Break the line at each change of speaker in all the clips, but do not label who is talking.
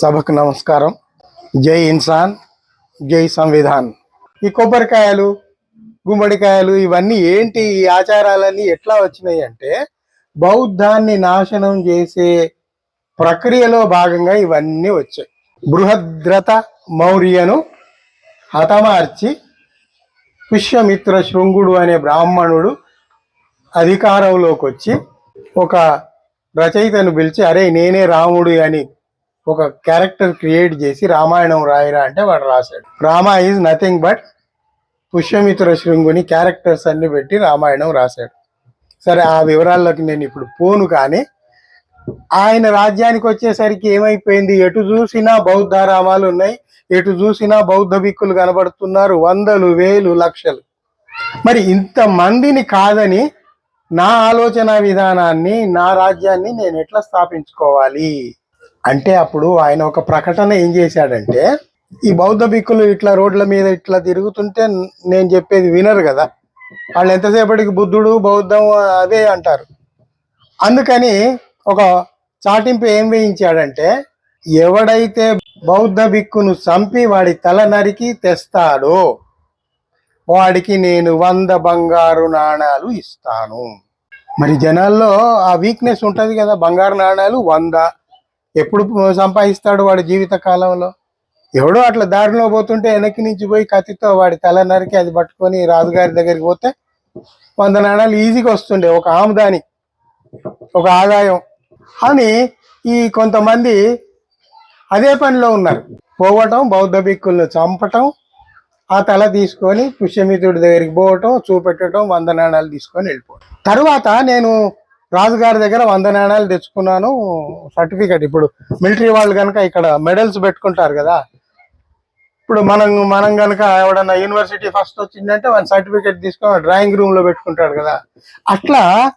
సభకు నమస్కారం. జై ఇన్సాన్ జై సంవిధాన్. ఈ కొబ్బరికాయలు గుమ్మడికాయలు ఇవన్నీ ఏంటి? ఈ ఆచారాలన్నీ ఎట్లా వచ్చినాయి అంటే బౌద్ధాన్ని నాశనం చేసే ప్రక్రియలో భాగంగా ఇవన్నీ వచ్చాయి. బృహద్రత మౌర్యను హతమార్చి పుష్యమిత్ర శృంగుడు అనే బ్రాహ్మణుడు అధికారంలోకి వచ్చి ఒక రచయితను పిలిచి అరే నేనే రాముడు అని ఒక క్యారెక్టర్ క్రియేట్ చేసి రామాయణం రాయరా అంటే వాడు రాశాడు. Rama is nothing but Pushyamitra శృంగుని characters అన్ని పెట్టి రామాయణం రాశాడు. సరే ఆ వివరాల్లోకి నేను ఇప్పుడు పోను కానీ ఆయన రాజ్యానికి వచ్చేసరికి ఏమైపోయింది? ఎటు చూసినా బౌద్ధ రామాలు ఉన్నాయి ఎటు చూసినా బౌద్ధ భిక్కులు కనబడుతున్నారు వందలు వేలు లక్షలు. మరి ఇంత మందిని కాదని నా ఆలోచన విధానాన్ని నా రాజ్యాన్ని నేను ఎట్లా స్థాపించుకోవాలి? అంటే అప్పుడు ఆయన ఒక ప్రకటన ఏం చేశాడంటే ఈ బౌద్ధ భిక్కులు ఇట్లా రోడ్ల మీద ఇట్లా తిరుగుతుంటే నేను చెప్పేది వినరు కదా. వాళ్ళు ఎంతసేపటికి బుద్ధుడు బౌద్ధం అదే అంటారు. అందుకని ఒక చాటింపు ఏం వేయించాడంటే ఎవడైతే బౌద్ధ భిక్కును చంపి వాడి తల నరికి తెస్తాడో వాడికి నేను వంద బంగారు నాణాలు ఇస్తాను. మరి జనాల్లో ఆ వీక్నెస్ ఉంటుంది కదా బంగారు నాణాలు వంద. ఎప్పుడు సంపాదిస్తాడు వాడి జీవిత కాలంలో? ఎవడో అట్లా దారిలో పోతుంటే వెనక్కి నుంచి పోయి కత్తితో వాడి తల నరికి అది పట్టుకొని రాజుగారి దగ్గరికి పోతే వంద నాణాలు ఈజీగా వస్తుండే. ఒక ఆముదాని ఒక ఆదాయం. అని ఈ కొంతమంది అదే పనిలో ఉన్నారు. పోవటం బౌద్ధ భిక్కులను చంపటం ఆ తల తీసుకొని పుష్యమిత్రుడి దగ్గరికి పోవటం చూపెట్టడం వంద నాణాలు తీసుకొని వెళ్ళిపోవడం తర్వాత నేను రాజుగారి దగ్గర వంద నాణాలు తెచ్చుకున్నాను సర్టిఫికెట్. ఇప్పుడు మిలిటరీ వాళ్ళు కనుక ఇక్కడ మెడల్స్ పెట్టుకుంటారు కదా ఇప్పుడు మనం మనం కనుక ఎవడన్నా యూనివర్సిటీ ఫస్ట్ వచ్చిందంటే మన సర్టిఫికెట్ తీసుకొని డ్రాయింగ్ రూమ్లో పెట్టుకుంటాడు కదా. అట్లా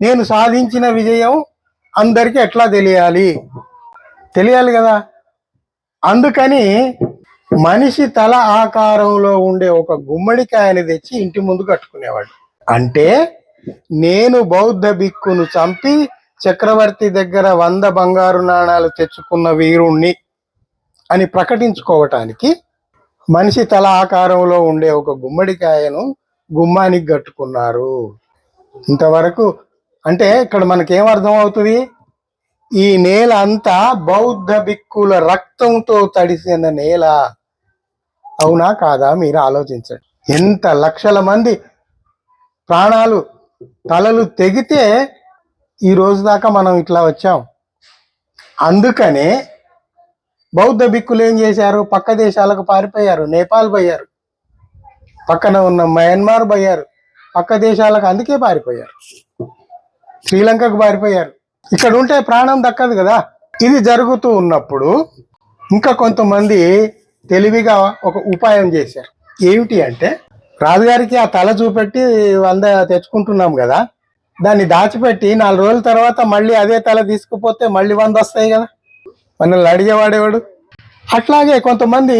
నేను సాధించిన విజయం అందరికీ ఎట్లా తెలియాలి? తెలియాలి కదా. అందుకని మనిషి తల ఆకారంలో ఉండే ఒక గుమ్మడికాయని తెచ్చి ఇంటి ముందు కట్టుకునేవాడు. అంటే నేను బౌద్ధ భిక్కును చంపి చక్రవర్తి దగ్గర వంద బంగారు నాణాలు తెచ్చుకున్న వీరుణ్ణి అని ప్రకటించుకోవటానికి మనిషి తల ఆకారంలో ఉండే ఒక గుమ్మడికాయను గుమ్మానికి కట్టుకున్నారు. ఇంతవరకు అంటే ఇక్కడ మనకేం అర్థం అవుతుంది ఈ నేల అంతా బౌద్ధ భిక్కుల రక్తంతో తడిసిన నేల. అవునా కాదా? మీరు ఆలోచించండి. ఎంత లక్షల మంది ప్రాణాలు తలలు తెగితే ఈ రోజు దాకా మనం ఇట్లా వచ్చాం. అందుకనే బౌద్ధ భిక్కులు ఏం చేశారు? పక్క దేశాలకు పారిపోయారు. నేపాల్ పోయారు. పక్కన ఉన్న మయన్మార్ పోయారు. పక్క దేశాలకు అందుకే పారిపోయారు. శ్రీలంకకు పారిపోయారు. ఇక్కడ ఉంటే ప్రాణం దక్కదు కదా. ఇది జరుగుతూ ఉన్నప్పుడు ఇంకా కొంతమంది తెలివిగా ఒక ఉపాయం చేశారు. ఏమిటి అంటే రాజుగారికి ఆ తల చూపెట్టి వంద తెచ్చుకుంటున్నాం కదా. దాన్ని దాచిపెట్టి నాలుగు రోజుల తర్వాత మళ్ళీ అదే తల తీసుకుపోతే మళ్ళీ వంద వస్తాయి కదా. మనల్ని అడిగేవాడేవాడు అట్లాగే కొంతమంది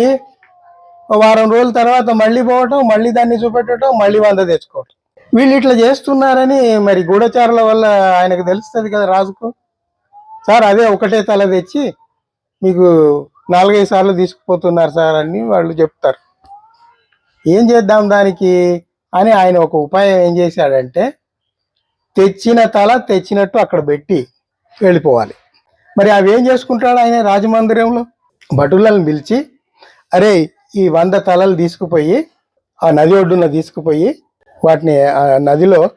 వారం రోజుల తర్వాత మళ్ళీ పోవటం మళ్ళీ దాన్ని చూపెట్టడం మళ్ళీ వంద తెచ్చుకోవటం. వీళ్ళు ఇట్లా చేస్తున్నారని మరి గూఢచారుల వల్ల ఆయనకు తెలుస్తుంది కదా రాజుకు? సార్ అదే ఒకటే తల తెచ్చి మీకు నాలుగైదు సార్లు తీసుకుపోతున్నారు సార్ అని వాళ్ళు చెప్తారు. ఏం చేద్దాం దానికి? అని ఆయన ఒక ఉపాయం ఏం చేశాడంటే తెచ్చిన తల తెచ్చినట్టు అక్కడ పెట్టి వెళ్ళిపోవాలి. మరి అవి ఏం చేసుకుంటాడు ఆయన రాజమందిరంలో? భటులను పిలిచి అరే ఈ వంద తలలు తీసుకుపోయి ఆ నది ఒడ్డున తీసుకుపోయి వాటిని ఆ నదిలో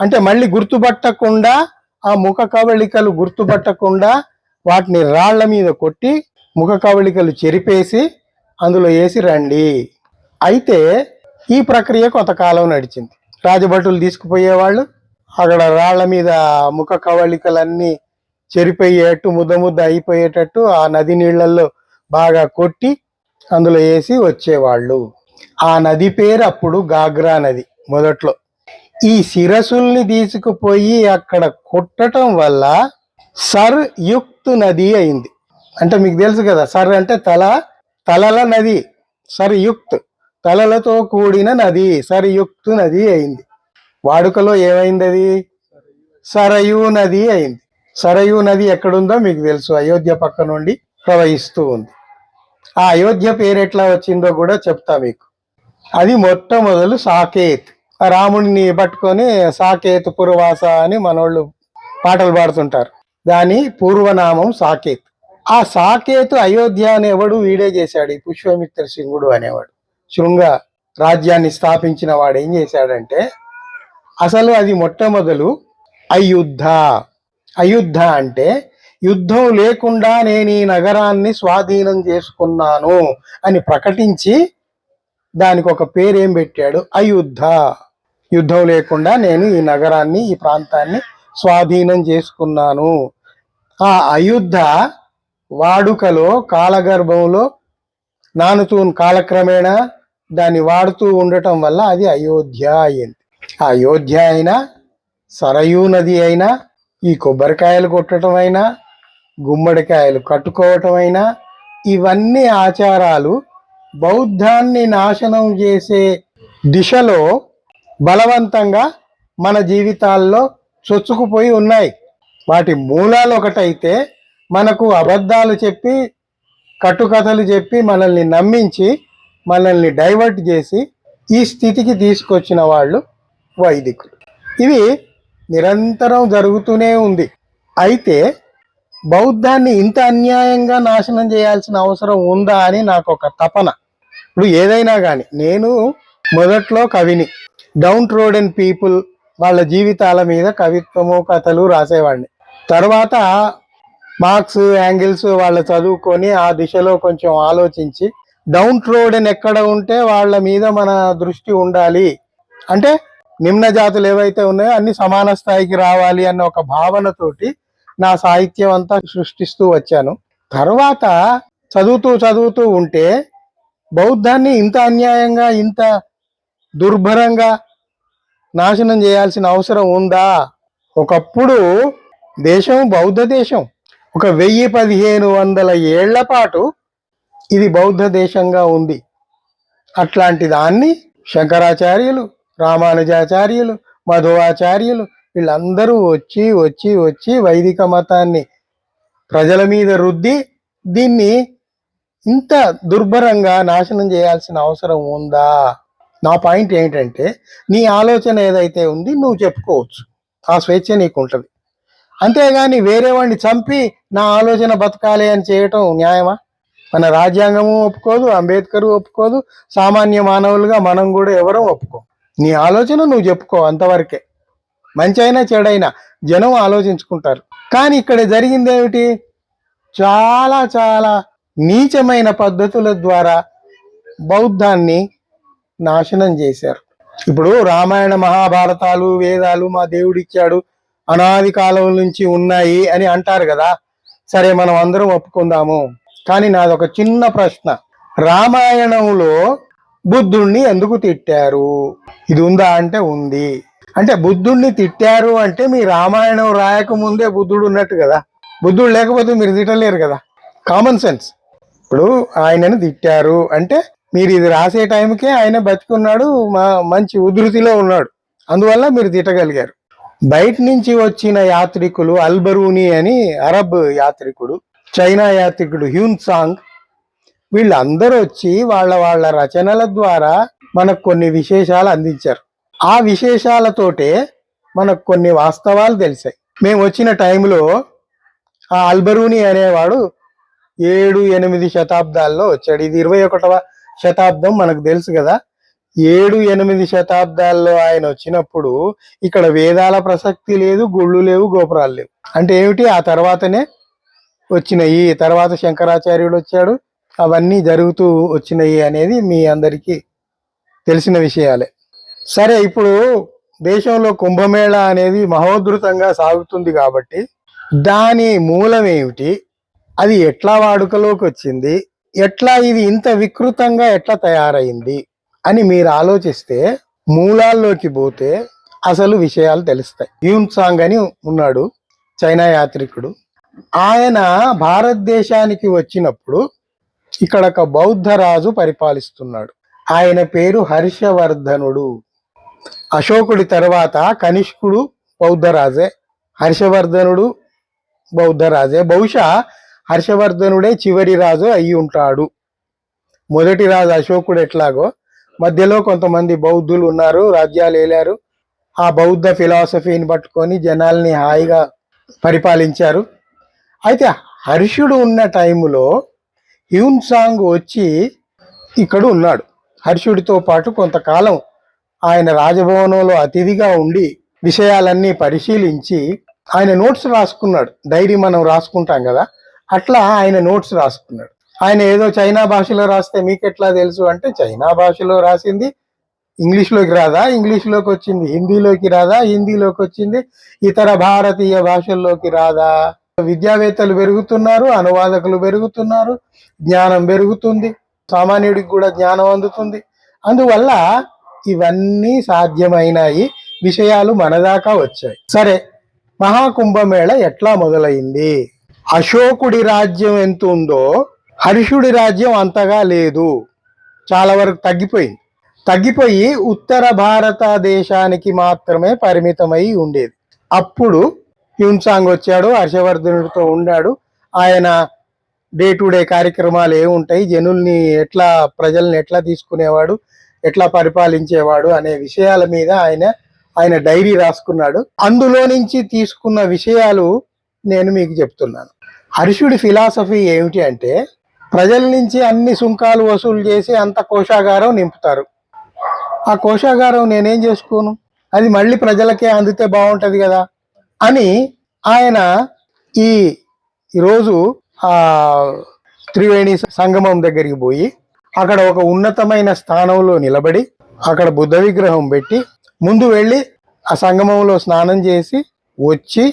అంటే మళ్ళీ గుర్తుపట్టకుండా ఆ ముఖ కవళికలు గుర్తుపట్టకుండా వాటిని రాళ్ళ మీద కొట్టి ముఖ కవళికలు చెరిపేసి అందులో వేసి రండి. అయితే ఈ ప్రక్రియ కొంతకాలం నడిచింది. రాజభటులు తీసుకుపోయేవాళ్ళు అక్కడ రాళ్ళ మీద ముఖ కవళికలన్నీ చెరిపోయేటట్టు ముద్ద ముద్ద అయిపోయేటట్టు ఆ నది నీళ్ళలో బాగా కొట్టి అందులో వేసి వచ్చేవాళ్ళు. ఆ నది పేరు అప్పుడు గాగ్రా నది మొదట్లో. ఈ శిరసుల్ని తీసుకుపోయి అక్కడ కొట్టటం వల్ల సర్ యుక్త్ నది అయింది. అంటే మీకు తెలుసు కదా సర్ అంటే తల తలల నది సర్ యుక్త్. తలలతో కూడిన నది సరియుక్తు నది అయింది. వాడుకలో ఏమైంది అది సరయు నది అయింది. సరయు నది ఎక్కడుందో మీకు తెలుసు. అయోధ్య పక్క నుండి ప్రవహిస్తూ ఉంది. ఆ అయోధ్య పేరు ఎట్లా వచ్చిందో కూడా చెప్తా మీకు. అది మొట్టమొదలు సాకేత్. ఆ రాముడిని పట్టుకొని సాకేత్ పురవాస అని మనోళ్ళు పాటలు పాడుతుంటారు. దాని పూర్వనామం సాకేత్. ఆ సాకేతు అయోధ్య అనేవాడు వీడే చేశాడు. ఈ పుష్పమిత్ర సింగుడు అనేవాడు. శృంగ రాజ్యాన్ని స్థాపించిన వాడు ఏం చేశాడంటే అసలు అది మొట్టమొదలు అయుద్ధ. అయుద్ధ అంటే యుద్ధం లేకుండా నేను ఈ నగరాన్ని స్వాధీనం చేసుకున్నాను అని ప్రకటించి దానికి ఒక పేరేం పెట్టాడు? అయుద్ధ. యుద్ధం లేకుండా నేను ఈ నగరాన్ని ఈ ప్రాంతాన్ని స్వాధీనం చేసుకున్నాను. ఆ అయుద్ధ వాడుకలో కాలగర్భంలో నానుతూ కాలక్రమేణా దాన్ని వాడుతూ ఉండటం వల్ల అది అయోధ్య అయింది ఆ అయోధ్య అయినా సరయూ నది అయినా ఈ కొబ్బరికాయలు కొట్టడం అయినా గుమ్మడికాయలు కట్టుకోవటం అయినా ఇవన్నీ ఆచారాలు బౌద్ధాన్ని నాశనం చేసే దిశలో బలవంతంగా మన జీవితాల్లో చొచ్చుకుపోయి ఉన్నాయి. వాటి మూలాలు ఒకటైతే మనకు అబద్ధాలు చెప్పి కట్టుకథలు చెప్పి మనల్ని నమ్మించి మనల్ని డైవర్ట్ చేసి ఈ స్థితికి తీసుకొచ్చిన వాళ్ళు వైదికులు. ఇవి నిరంతరం జరుగుతూనే ఉంది. అయితే బౌద్ధాన్ని ఇంత అన్యాయంగా నాశనం చేయాల్సిన అవసరం ఉందా అని నాకు ఒక తపన. ఇప్పుడు ఏదైనా కానీ నేను మొదట్లో కవిని డౌన్ రోడ్ అండ్ పీపుల్ వాళ్ళ జీవితాల మీద కవిత్వము కథలు రాసేవాడిని. తర్వాత మార్క్స్ యాంగిల్స్ వాళ్ళు చదువుకొని ఆ దిశలో కొంచెం ఆలోచించి డౌన్ రోడ్ ఎక్కడ ఉంటే వాళ్ళ మీద మన దృష్టి ఉండాలి. అంటే నిమ్న జాతులు ఏవైతే ఉన్నాయో అన్ని సమాన స్థాయికి రావాలి అన్న ఒక భావనతోటి నా సాహిత్యం అంతా సృష్టిస్తూ వచ్చాను. తర్వాత చదువుతూ చదువుతూ ఉంటే బౌద్ధాన్ని ఇంత అన్యాయంగా ఇంత దుర్భరంగా నాశనం చేయాల్సిన అవసరం ఉందా? ఒకప్పుడు దేశం బౌద్ధ దేశం. ఒక వెయ్యి పదిహేను వందల ఏళ్ళ పాటు ఇది బౌద్ధ దేశంగా ఉంది. అట్లాంటి దాన్ని శంకరాచార్యులు రామానుజాచార్యులు మధువాచార్యులు వీళ్ళందరూ వచ్చి వచ్చి వచ్చి వైదిక మతాన్ని ప్రజల మీద రుద్ది దీన్ని ఇంత దుర్భరంగా నాశనం చేయాల్సిన అవసరం ఉందా? నా పాయింట్ ఏంటంటే నీ ఆలోచన ఏదైతే ఉంది నువ్వు చెప్పుకోవచ్చు. ఆ స్వేచ్ఛ నీకు ఉంటుంది అంతేగాని వేరే వాడిని చంపి నా ఆలోచన బతకాలి అని చేయటం న్యాయమా? మన రాజ్యాంగము ఒప్పుకోదు అంబేద్కర్ ఒప్పుకోదు సామాన్య మానవులుగా మనం కూడా ఎవరూ ఒప్పుకో. నీ ఆలోచన నువ్వు చెప్పుకో అంతవరకే. మంచి అయినా చెడైనా జనం ఆలోచించుకుంటారు. కానీ ఇక్కడ జరిగింది ఏమిటి? చాలా చాలా నీచమైన పద్ధతుల ద్వారా బౌద్ధాన్ని నాశనం చేశారు. ఇప్పుడు రామాయణ మహాభారతాలు వేదాలు మా దేవుడిచ్చాడు అనాది కాలం నుంచి ఉన్నాయి అని అంటారు కదా. సరే మనం అందరం ఒప్పుకుందాము. కానీ నాది ఒక చిన్న ప్రశ్న. రామాయణంలో బుద్ధుణ్ణి ఎందుకు తిట్టారు? ఇది ఉందా అంటే ఉంది. అంటే బుద్ధుణ్ణి తిట్టారు అంటే మీ రామాయణం రాయక ముందే బుద్ధుడు ఉన్నట్టు కదా. బుద్ధుడు లేకపోతే మీరు తిట్టలేరు కదా. కామన్ సెన్స్ ఇప్పుడు ఆయనను తిట్టారు అంటే మీరు ఇది రాసే టైంకే ఆయన బతికున్నాడు మా మంచి ఉధృతిలో ఉన్నాడు. అందువల్ల మీరు తిట్టగలిగారు. బయట నుంచి వచ్చిన యాత్రికులు అల్బరూని అని అరబ్ యాత్రికుడు చైనా యాత్రికుడు హ్యూన్ సాంగ్. వీళ్ళందరూ వచ్చి వాళ్ళ వాళ్ళ రచనల ద్వారా మనకు కొన్ని విశేషాలు అందించారు. ఆ విశేషాలతోటే మనకు కొన్ని వాస్తవాలు తెలిసాయి. మేము వచ్చిన టైంలో ఆ అల్బరూని అనేవాడు ఏడు ఎనిమిది శతాబ్దాల్లో వచ్చాడు. ఇది ఇరవై ఒకటవ శతాబ్దం మనకు తెలుసు కదా. ఏడు ఎనిమిది శతాబ్దాల్లో ఆయన వచ్చినప్పుడు ఇక్కడ వేదాల ప్రసక్తి లేదు గుళ్ళు లేవు గోపురాలు లేవు. అంటే ఏమిటి? ఆ తర్వాతనే వచ్చినాయి. తర్వాత శంకరాచార్యుడు వచ్చాడు. అవన్నీ జరుగుతూ వచ్చినాయి అనేది మీ అందరికీ తెలిసిన విషయాలే. సరే ఇప్పుడు దేశంలో కుంభమేళ అనేది మహోద్ధృతంగా సాగుతుంది కాబట్టి దాని మూలం ఏమిటి? అది ఎట్లా వాడుకలోకి వచ్చింది? ఎట్లా ఇది ఇంత వికృతంగా ఎట్లా తయారైంది? అని మీరు ఆలోచిస్తే మూలాల్లోకి పోతే అసలు విషయాలు తెలుస్తాయి. యూన్ సాంగ్ అని ఉన్నాడు చైనా యాత్రికుడు. ఆయన భారతదేశానికి వచ్చినప్పుడు ఇక్కడ ఒక బౌద్ధ రాజు పరిపాలిస్తున్నాడు. ఆయన పేరు హర్షవర్ధనుడు. అశోకుడి తర్వాత కనిష్కుడు బౌద్ధరాజే హర్షవర్ధనుడు బౌద్ధరాజే బహుశా హర్షవర్ధనుడే చివరి రాజు అయి ఉంటాడు. మొదటి రాజు అశోకుడు ఎట్లాగో. మధ్యలో కొంతమంది బౌద్ధులు ఉన్నారు రాజ్యాలు ఏలారు. ఆ బౌద్ధ ఫిలాసఫీని పట్టుకొని జనాల్ని హాయిగా పరిపాలించారు. అయితే హర్షుడు ఉన్న టైంలో హ్యూన్సాంగ్ వచ్చి ఇక్కడ ఉన్నాడు. హర్షుడితో పాటు కొంతకాలం ఆయన రాజభవనంలో అతిథిగా ఉండి విషయాలన్నీ పరిశీలించి ఆయన నోట్స్ రాసుకున్నాడు. డైరీ మనం రాసుకుంటాం కదా అట్లా ఆయన నోట్స్ రాసుకున్నాడు. ఆయన ఏదో చైనా భాషలో రాస్తే మీకు ఎట్లా తెలుసు అంటే చైనా భాషలో రాసింది ఇంగ్లీష్లోకి రాదా ఇంగ్లీష్లోకి వచ్చింది హిందీలోకి రాదా హిందీలోకి వచ్చింది ఇతర భారతీయ భాషల్లోకి రాదా? విద్యావేత్తలు పెరుగుతున్నారు అనువాదకులు పెరుగుతున్నారు జ్ఞానం పెరుగుతుంది సామాన్యుడికి కూడా జ్ఞానం అందుతుంది. అందువల్ల ఇవన్నీ సాధ్యమైనాయి విషయాలు మనదాకా వచ్చాయి. సరే మహాకుంభమేళ ఎట్లా మొదలైంది? అశోకుడి రాజ్యం ఎంత ఉందో హర్షుడి రాజ్యం అంతగా లేదు. చాలా వరకు తగ్గిపోయింది. తగ్గిపోయి ఉత్తర భారతదేశానికి మాత్రమే పరిమితమై ఉండేది. అప్పుడు హ్యూన్సాంగ్ వచ్చాడు హర్షవర్ధనుడితో ఉండాడు. ఆయన డే టు డే కార్యక్రమాలు ఏముంటాయి జనుల్ని ఎట్లా ప్రజల్ని ఎట్లా తీసుకునేవాడు ఎట్లా పరిపాలించేవాడు అనే విషయాల మీద ఆయన ఆయన డైరీ రాసుకున్నాడు. అందులో నుంచి తీసుకున్న విషయాలు నేను మీకు చెప్తున్నాను. హర్షుడి ఫిలాసఫీ ఏమిటి అంటే ప్రజల నుంచి అన్ని సుంకాలు వసూలు చేసి అంత కోశాగారం నింపుతారు. ఆ కోశాగారం నేనేం చేసుకోను? అది మళ్ళీ ప్రజలకే అందితే బాగుంటుంది కదా. అని ఆయన ఈ ఈరోజు ఆ త్రివేణి సంగమం దగ్గరికి పోయి అక్కడ ఒక ఉన్నతమైన స్థానంలో నిలబడి అక్కడ బుద్ధ విగ్రహం పెట్టి ముందు వెళ్ళి ఆ సంగమంలో స్నానం చేసి వచ్చి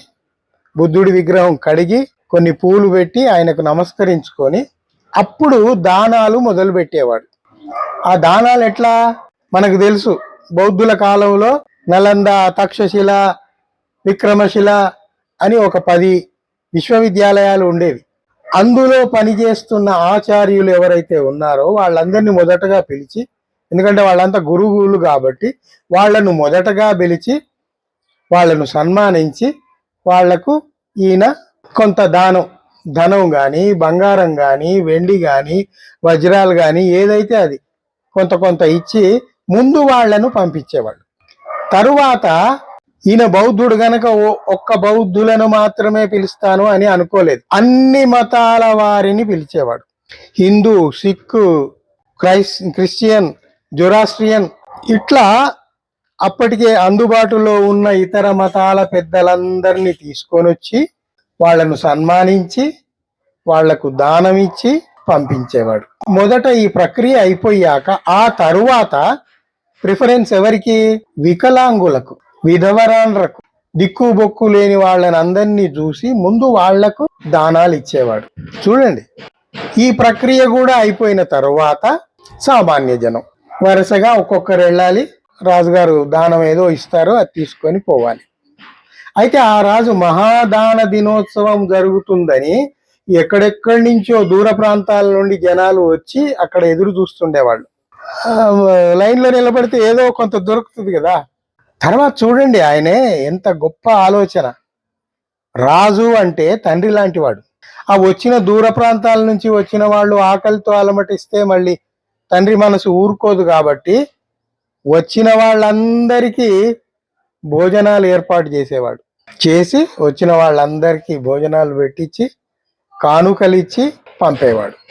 బుద్ధుడి విగ్రహం కడిగి కొన్ని పూలు పెట్టి ఆయనకు నమస్కరించుకొని అప్పుడు దానాలు మొదలు పెట్టేవాడు. ఆ దానాలు ఎట్లా? మనకు తెలుసు. బౌద్ధుల కాలంలో నలంద తక్షశిల విక్రమశిల అని ఒక పది విశ్వవిద్యాలయాలు ఉండేవి. అందులో పనిచేస్తున్న ఆచార్యులు ఎవరైతే ఉన్నారో వాళ్ళందరినీ మొదటగా పిలిచి ఎందుకంటే వాళ్ళంతా గురువులు కాబట్టి వాళ్ళను మొదటగా పిలిచి వాళ్ళను సన్మానించి వాళ్ళకు ఈయన కొంత దానం ధనం కానీ బంగారం కానీ వెండి కానీ వజ్రాలు కానీ ఏదైతే అది కొంత కొంత ఇచ్చి ముందు వాళ్ళను పంపించేవాళ్ళు. తరువాత ఈయన బౌద్ధుడు గనక ఒక్క బౌద్ధులను మాత్రమే పిలుస్తాను అని అనుకోలేదు. అన్ని మతాల వారిని పిలిచేవాడు. హిందూ సిక్కు క్రైస్ క్రిస్టియన్ జొరాస్ట్రియన్ ఇట్లా అప్పటికే అందుబాటులో ఉన్న ఇతర మతాల పెద్దలందరినీ తీసుకొని వచ్చి వాళ్ళను సన్మానించి వాళ్ళకు దానం ఇచ్చి పంపించేవాడు. మొదట ఈ ప్రక్రియ అయిపోయాక ఆ తరువాత ప్రిఫరెన్స్ ఎవరికి? వికలాంగులకు. విధవరాండ్రకు దిక్కు బొక్కు లేని వాళ్ళని అందరినీ చూసి ముందు వాళ్ళకు దానాలు ఇచ్చేవాడు. చూడండి ఈ ప్రక్రియ కూడా అయిపోయిన తరువాత సామాన్య జనం వరుసగా ఒక్కొక్కరు వెళ్ళాలి. రాజుగారు దానం ఏదో ఇస్తారో అది తీసుకొని పోవాలి. అయితే ఆ రాజు మహాదాన దినోత్సవం జరుగుతుందని ఎక్కడెక్కడి నుంచో దూర ప్రాంతాల నుండి జనాలు వచ్చి అక్కడ ఎదురు చూస్తుండేవాళ్ళు. లైన్లో నిలబడితే ఏదో కొంత దొరుకుతుంది కదా. తర్వాత చూడండి ఆయనే ఎంత గొప్ప ఆలోచన. రాజు అంటే తండ్రి లాంటి వాడు. ఆ వచ్చిన దూర ప్రాంతాల నుంచి వచ్చిన వాళ్ళు ఆకలితో అలమటిస్తే మళ్ళీ తండ్రి మనసు ఊరుకోదు కాబట్టి వచ్చిన వాళ్ళందరికీ భోజనాలు ఏర్పాటు చేసేవాడు. చేసి వచ్చిన వాళ్ళందరికీ భోజనాలు పెట్టించి కానుకలిచ్చి పంపేవాడు.